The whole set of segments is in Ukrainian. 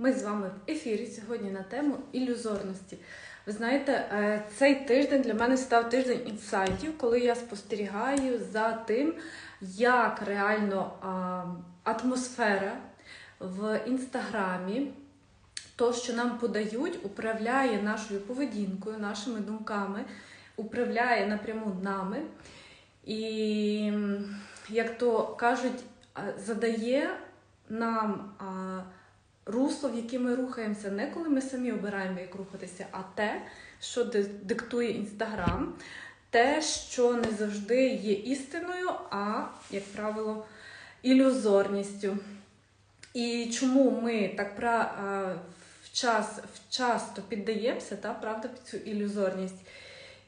Ми з вами в ефірі сьогодні на тему ілюзорності. Ви знаєте, е, цей тиждень для мене став тиждень інсайтів, коли я спостерігаю за тим, як реально атмосфера в інстаграмі, то, що нам подають, управляє нашою поведінкою, нашими думками, управляє напряму нами. І, як то кажуть, задає нам русло, в яке ми рухаємося, не коли ми самі обираємо, як рухатися, а те, що диктує Інстаграм, те, що не завжди є істиною, а, як правило, ілюзорністю. І чому ми так вчас, часто піддаємося, та, правда, під цю ілюзорність?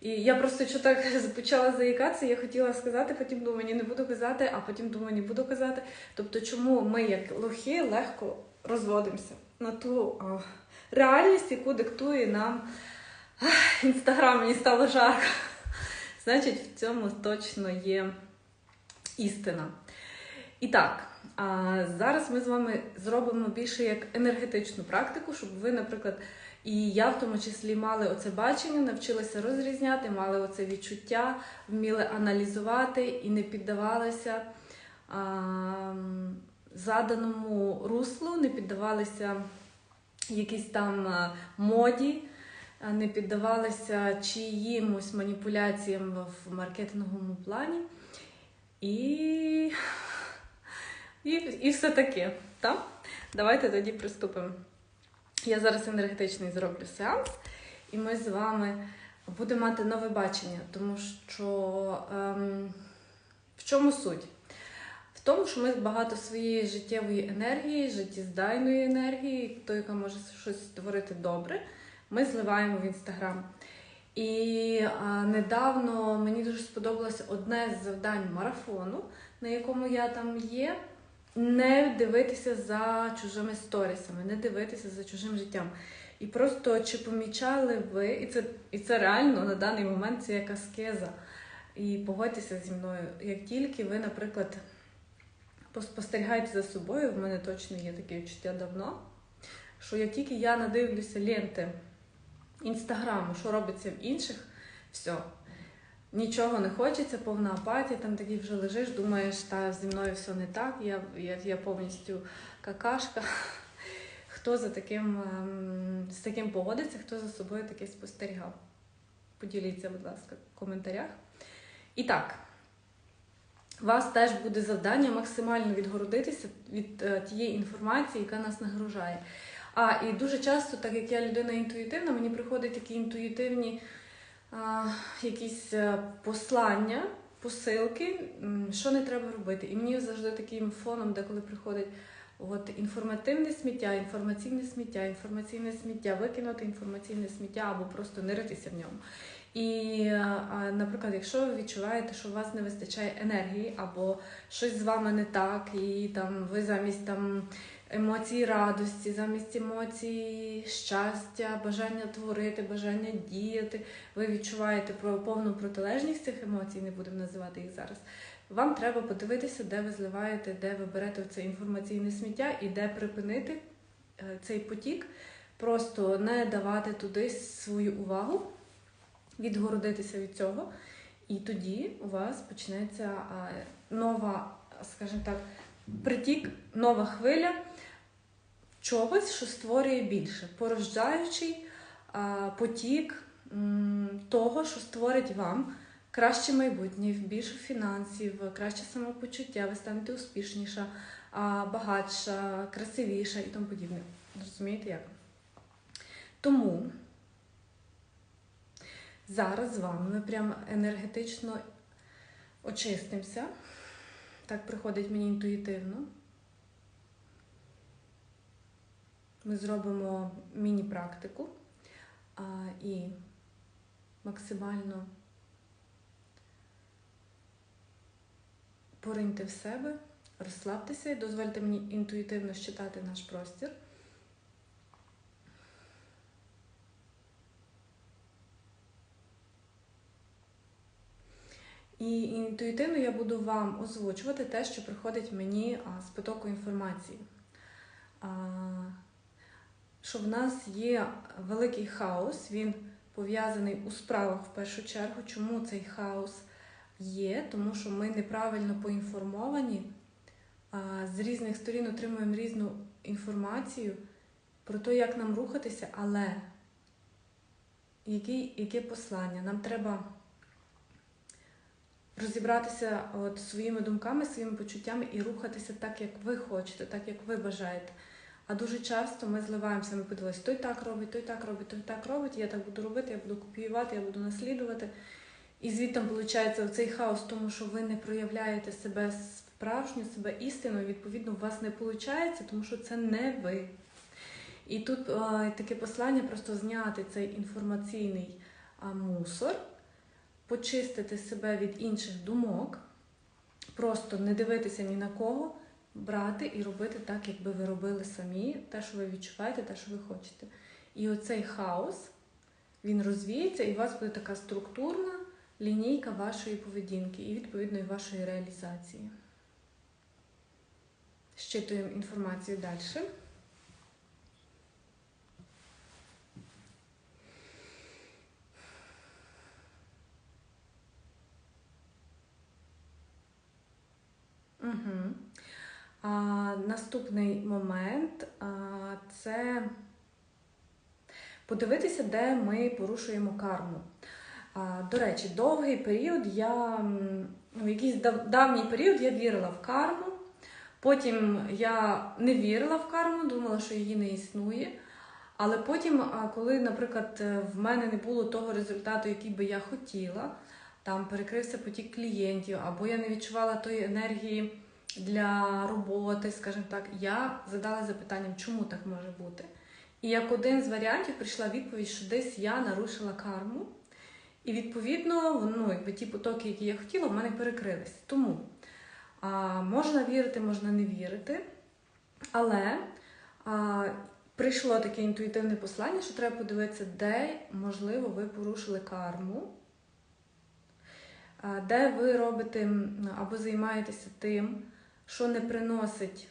І я просто що так почала заїкатися, я хотіла сказати, потім думаю, ні, не буду казати, а потім думаю, не буду казати. Тобто, чому ми, як лохи, легко розводимося на ту а, реальність, яку диктує нам інстаграм, мені стало жарко. Значить, в цьому точно є істина. І так, а зараз ми з вами зробимо більше як енергетичну практику, щоб ви, наприклад, і я в тому числі мали оце бачення, навчилися розрізняти, мали оце відчуття, вміли аналізувати і не піддавалися заданому руслу, не піддавалися якійсь там моді, не піддавалися чиїмось маніпуляціям в маркетинговому плані. І, і, і все таке. Так? Давайте тоді приступимо. Я зараз енергетичний зроблю сеанс, і ми з вами будемо мати нове бачення, тому що ем, в чому суть? В тому, що ми багато своєї життєвої енергії, життєздайної енергії, той, яка може щось створити добре, ми зливаємо в інстаграм. І а, недавно мені дуже сподобалося одне з завдань марафону, на якому я там є. Не дивитися за чужими сторісами, не дивитися за чужим життям. І просто чи помічали ви, і це, і це реально на даний момент це як аскеза. І погодьтеся зі мною, як тільки ви, наприклад, поспостерігаєте за собою, в мене точно є таке відчуття давно, що як тільки я надивлюся ленти інстаграму, що робиться в інших, все. Нічого не хочеться, повна апатія, там тоді вже лежиш, думаєш, та зі мною все не так, я, я, я повністю какашка. Хто за таким, ем, з таким погодиться, хто за собою таке спостерігав? Поділіться, будь ласка, в коментарях. І так, вас теж буде завдання максимально відгородитися від е, тієї інформації, яка нас нагружає. А, і дуже часто, так як я людина інтуїтивна, мені приходять такі інтуїтивні а, якісь е, послання, посилки, що не треба робити. І мені завжди таким фоном, деколи приходить от, інформативне сміття, інформаційне сміття, інформаційне сміття, викинути інформаційне сміття або просто не ритися в ньому. І, наприклад, якщо ви відчуваєте, що у вас не вистачає енергії, або щось з вами не так, і там ви замість там емоцій радості, замість емоцій щастя, бажання творити, бажання діяти, ви відчуваєте про повну протилежність цих емоцій, не будемо називати їх зараз. Вам треба подивитися, де ви зливаєте, де ви берете це інформаційне сміття і де припинити е, цей потік, просто не давати туди свою увагу, відгородитися від цього. І тоді у вас почнеться нова, скажімо так, притік, нова хвиля чогось, що створює більше, порождаючий потік того, що створить вам краще майбутнє, більше фінансів, краще самопочуття, ви станете успішніша, багатша, красивіша і тому подібне. Розумієте як? Тому зараз з вами ми прямо енергетично очистимося. Так приходить мені інтуїтивно. Ми зробимо міні-практику і максимально пориньте в себе, розслабтеся і дозвольте мені інтуїтивно щитати наш простір. І інтуїтивно я буду вам озвучувати те, що приходить мені з потоку інформації. Що в нас є великий хаос, він пов'язаний у справах в першу чергу. Чому цей хаос є? Тому що ми неправильно поінформовані, з різних сторін отримуємо різну інформацію про те, як нам рухатися, але який, яке послання? Нам треба розібратися от своїми думками, своїми почуттями і рухатися так, як ви хочете, так, як ви бажаєте. А дуже часто ми зливаємося, ми подивилися, той так робить, той так робить, той так робить, я так буду робити, я буду копіювати, я буду наслідувати. І звідти виходить оцей хаос, тому що ви не проявляєте себе справжню, себе істину, відповідно, у вас не виходить, тому що це не ви. І тут е, таке послання просто зняти цей інформаційний а, мусор, почистити себе від інших думок, просто не дивитися ні на кого, брати і робити так, якби ви робили самі, те, що ви відчуваєте, те, що ви хочете. І оцей хаос він розвіється, і у вас буде така структурна лінійка вашої поведінки і відповідно вашої реалізації. Щитуємо інформацію далі. Угу. А, наступний момент а, це подивитися, де ми порушуємо карму. А, до речі, довгий період я в якийсь дав, давній період я вірила в карму. Потім я не вірила в карму, думала, що її не існує. Але потім, коли, наприклад, в мене не було того результату, який би я хотіла, там перекрився потік клієнтів, або я не відчувала тої енергії для роботи, скажімо так, я задала запитанням, чому так може бути. І як один з варіантів прийшла відповідь, що десь я нарушила карму, і відповідно, ну, якби ті потоки, які я хотіла, в мене перекрились. Тому а, можна вірити, можна не вірити, але а, прийшло таке інтуїтивне послання, що треба подивитися, де, можливо, ви порушили карму де ви робите або займаєтеся тим, що не приносить.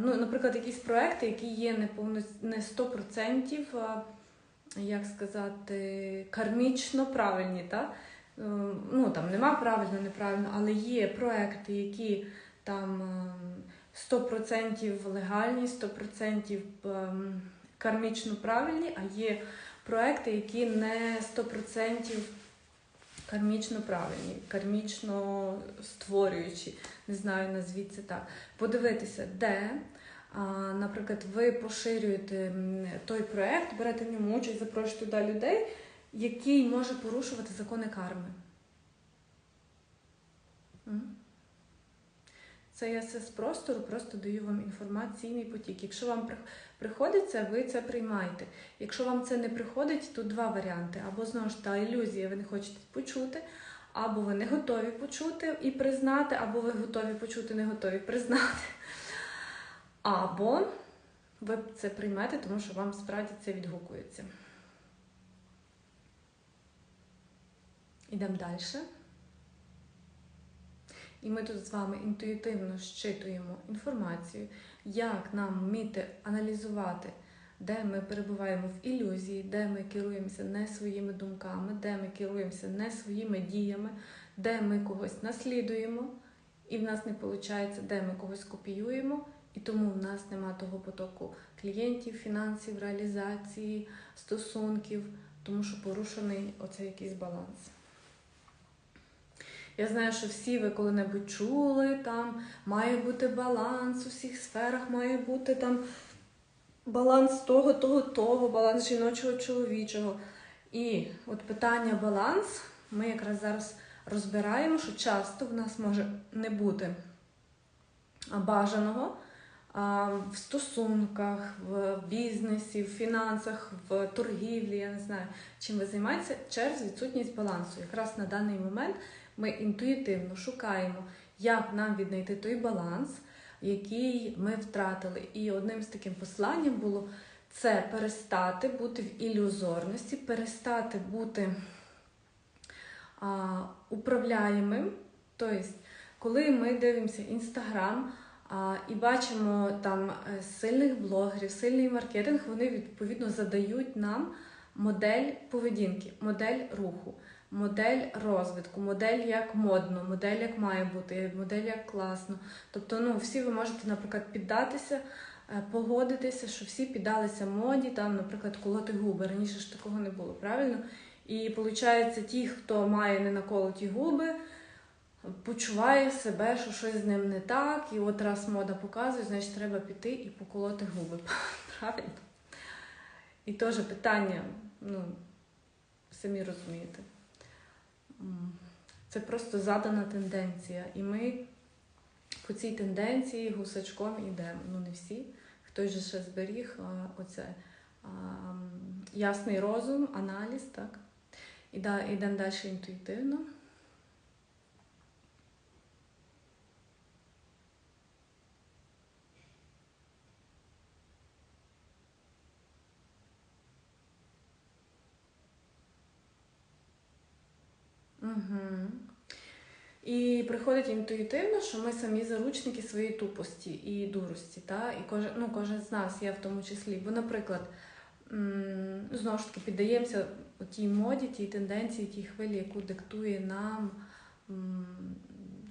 Ну, Наприклад, якісь проекти, які є не повно, не 100%, як сказати, кармічно правильні. Та? Е, ну, там Нема правильно, неправильно, але є проекти, які там 100% легальні, 100% ем, кармічно правильні, а є проекти, які не 100% кармічно правильні, кармічно створюючі, не знаю, назвіть так. Подивитися, де, наприклад, ви поширюєте той проект, берете в ньому участь, запрошуєте туди людей, який може порушувати закони карми. Це я все з простору, просто даю вам інформаційний потік. Якщо вам приходиться, ви це приймаєте. Якщо вам це не приходить, то два варіанти. Або знову ж та ілюзія, ви не хочете почути, або ви не готові почути і признати, або ви готові почути, не готові признати. Або ви це приймете, тому що вам справді це відгукується. Ідемо далі. І ми тут з вами інтуїтивно щитуємо інформацію, як нам вміти аналізувати, де ми перебуваємо в ілюзії, де ми керуємося не своїми думками, де ми керуємося не своїми діями, де ми когось наслідуємо, і в нас не виходить, де ми когось копіюємо, і тому в нас нема того потоку клієнтів, фінансів, реалізації, стосунків, тому що порушений оцей якийсь баланс. Я знаю, що всі ви коли-небудь чули, там має бути баланс у всіх сферах, має бути там баланс того, того, того, баланс жіночого, чоловічого. І от питання баланс ми якраз зараз розбираємо, що часто в нас може не бути бажаного в стосунках, в бізнесі, в фінансах, в торгівлі, я не знаю, чим ви займаєтеся через відсутність балансу. Якраз на даний момент ми інтуїтивно шукаємо, як нам віднайти той баланс, який ми втратили. І одним з таким посланням було це перестати бути в ілюзорності, перестати бути а, управляємим. Тобто, коли ми дивимося інстаграм, і бачимо там е, сильних блогерів, сильний маркетинг, вони відповідно задають нам модель поведінки, модель руху, модель розвитку, модель як модно, модель як має бути, модель як класно. Тобто, ну, всі ви можете, наприклад, піддатися, е, погодитися, що всі піддалися моді, там, наприклад, колоти губи. Раніше ж такого не було, правильно? І виходить, ті, хто має ненаколоті губи, почуває себе, що щось з ним не так, і от раз мода показує, значить треба піти і поколоти губи. Правильно? І теж питання, ну, самі розумієте. Це просто задана тенденція. І ми по цій тенденції гусачком йдемо. Ну, не всі. Хтось же ще зберіг оце а, ясний розум, аналіз, так? І да, йдемо далі інтуїтивно. Угу. І приходить інтуїтивно, що ми самі заручники своєї тупості і дурості. Та? І кожен, ну, кожен з нас, я в тому числі. Бо, наприклад, знову ж таки, піддаємося тій моді, тій тенденції, тій хвилі, яку диктує нам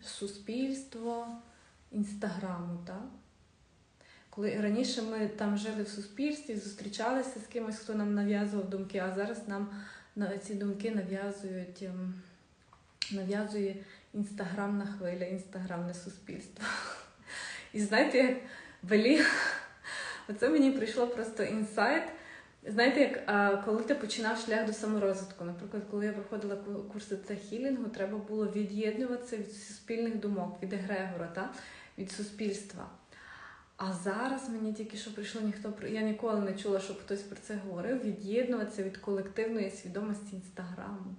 суспільство інстаграму. Та? Коли раніше ми там жили в суспільстві, зустрічалися з кимось, хто нам нав'язував думки, а зараз нам ці думки нав'язують. Нав'язує інстаграмна хвиля, інстаграмне суспільство. І знаєте, як оце мені прийшло просто інсайт. Знаєте, як коли ти починав шлях до саморозвитку, наприклад, коли я проходила курси хілінгу, треба було від'єднуватися від суспільних думок, від егрегора, та? від суспільства. А зараз мені тільки що прийшло ніхто я ніколи не чула, щоб хтось про це говорив. Від'єднуватися від колективної свідомості інстаграму.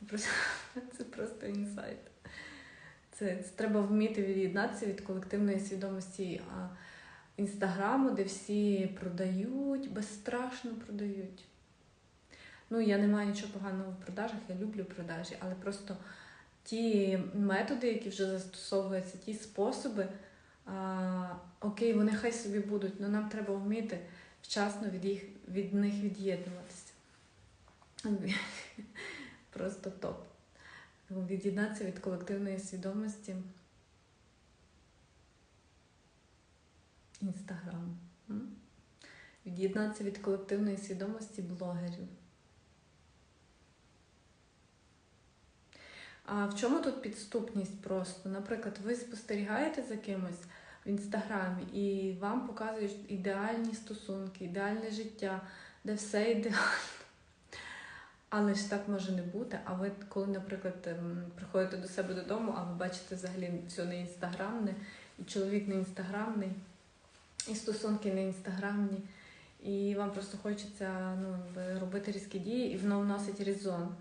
Це просто інсайт. Це, це треба вміти від'єднатися від колективної свідомості інстаграму, де всі продають, безстрашно продають. Ну, я не маю нічого поганого в продажах, я люблю продажі, але просто ті методи, які вже застосовуються, ті способи, а, окей, вони хай собі будуть, але нам треба вміти вчасно від, їх, від них від'єднуватися. Просто топ. Від'єднатися від колективної свідомості. Інстаграм. Від'єднатися від колективної свідомості блогерів. А в чому тут підступність просто? Наприклад, ви спостерігаєте за кимось в інстаграмі і вам показують ідеальні стосунки, ідеальне життя, де все ідеально. Але ж так може не бути. А ви, коли, наприклад, ем, приходите до себе додому, а ви бачите взагалі все не інстаграмне, і чоловік не інстаграмний, і стосунки не інстаграмні, і вам просто хочеться ну, робити різкі дії, і воно вносить резон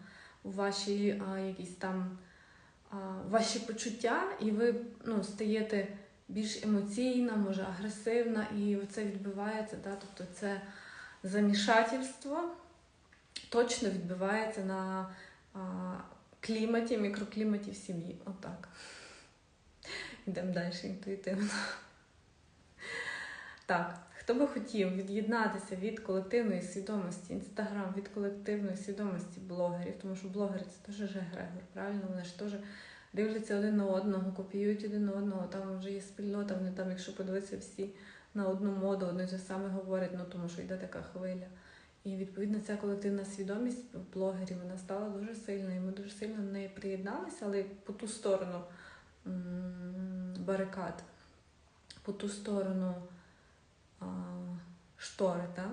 у ваші а, якісь там а, ваші почуття, і ви ну, стаєте більш емоційна, може агресивна, і це відбувається. Да? Тобто це замішательство точно відбивається на кліматі, мікрокліматі в сім'ї. Отак. Йдемо далі інтуїтивно. Так, хто би хотів від'єднатися від колективної свідомості Інстаграм, від колективної свідомості блогерів, тому що блогери це теж Грегор, правильно? Вони ж теж дивляться один на одного, копіюють один на одного, там вже є спільнота, вони там, якщо подивитися всі на одну моду, одне те саме говорять, ну тому що йде така хвиля. І відповідно ця колективна свідомість блогерів вона стала дуже сильною. Ми дуже сильно до неї приєдналися, але по ту сторону барикад, по ту сторону а, штори, та?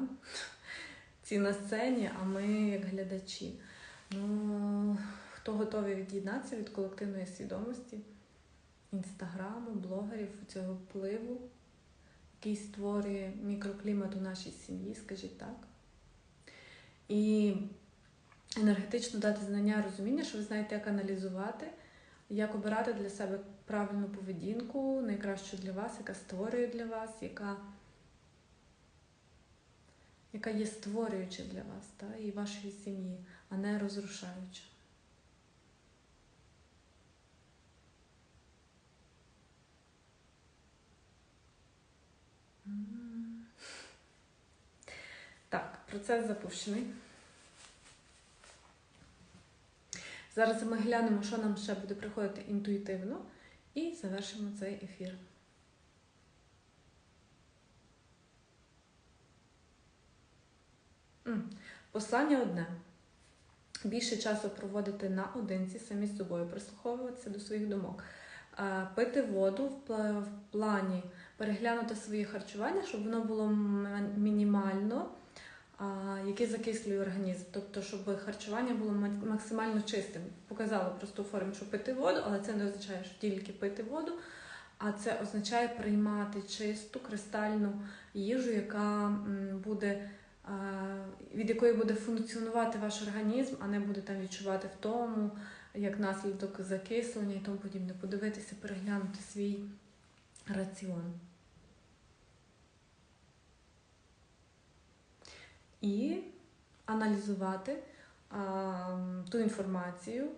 ці на сцені, а ми як глядачі. Ну, хто готовий від'єднатися від колективної свідомості, інстаграму, блогерів, цього впливу, який створює мікроклімат у нашій сім'ї, скажіть так. І енергетично дати знання, розуміння, що ви знаєте, як аналізувати, як обирати для себе правильну поведінку, найкращу для вас, яка створює для вас, яка, яка є створююча для вас та, і вашої сім'ї, а не розрушаюча. Процес запущений. Зараз ми глянемо, що нам ще буде приходити інтуїтивно, і завершимо цей ефір. Послання одне. Більше часу проводити наодинці, самі з собою, прислуховуватися до своїх думок, Е, пити воду в плані переглянути своє харчування, щоб воно було мінімально, а, яке закислює організм. Тобто, щоб харчування було максимально чистим. Показала просто у формі, що пити воду, але це не означає, що тільки пити воду, а це означає приймати чисту кристальну їжу, яка буде. Від якої буде функціонувати ваш організм, а не буде там відчувати втому, як наслідок закислення і тому подібне. Подивитися, переглянути свій раціон. І аналізувати а, ту інформацію,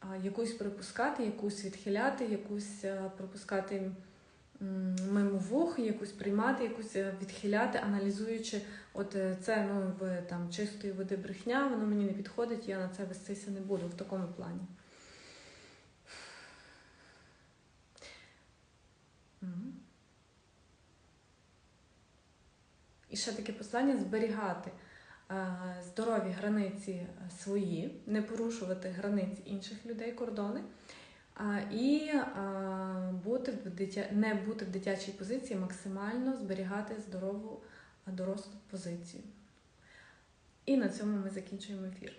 а, якусь пропускати, якусь відхиляти, якусь а, пропускати м, мимо вух, якусь приймати, якусь е, відхиляти, аналізуючи, от е, це ну, в там чистої води брехня, воно мені не підходить, я на це вестися не буду в такому плані. Мгм. І ще таке послання зберігати е, здорові границі свої, не порушувати границі інших людей, кордони, і е, бути в дитя... не бути в дитячій позиції, максимально зберігати здорову е, дорослу позицію. І на цьому ми закінчуємо ефір.